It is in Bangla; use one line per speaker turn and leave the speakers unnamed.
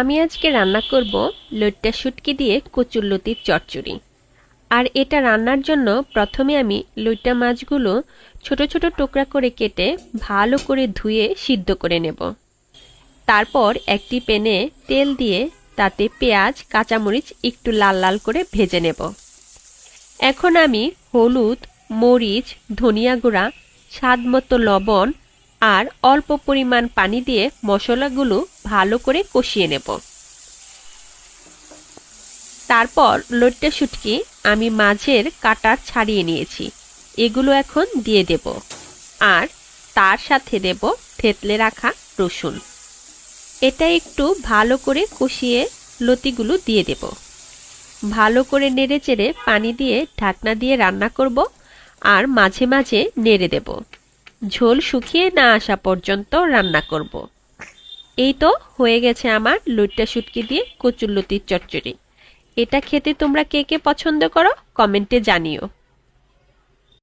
আমি আজকে রান্না করব লইট্টা শুটকি দিয়ে কচুরলতির চচ্চড়ি। আর এটা রান্নার জন্য প্রথমে আমি লইট্টা মাছগুলো ছোট ছোট টুকরা করে কেটে ভালো করে ধুয়ে সিদ্ধ করে নেব। তারপর একটি প্যানে তেল দিয়ে তাতে পেঁয়াজ, কাঁচামরিচ একটু লাল লাল করে ভেজে নেব। এখন আমি হলুদ, মরিচ, ধনিয়া গুঁড়া স্বাদ মতো লবণ আর অল্প পরিমাণ পানি দিয়ে মশলাগুলো ভালো করে কষিয়ে নেব। তারপর লোট্টা শুটকি আমি মাঝের কাটার ছাড়িয়ে নিয়েছি। এগুলো এখন দিয়ে দেব। আর তার সাথে দেব থেতলে রাখা রসুন। এটা একটু ভালো করে কষিয়ে লতিগুলো দিয়ে দেব। ভালো করে নেড়ে চেড়ে পানি দিয়ে ঢাকনা দিয়ে রান্না করব আর মাঝে মাঝে নেড়ে দেব। ঝোল শুকিয়ে না আসা পর্যন্ত রান্না করব। এই তো হয়ে গেছে আমার লুটটা শুটকি দিয়ে কচুরলতির চচ্চড়ি। এটা খেতে তোমরা কে কে পছন্দ করো, কমেন্টে জানিও।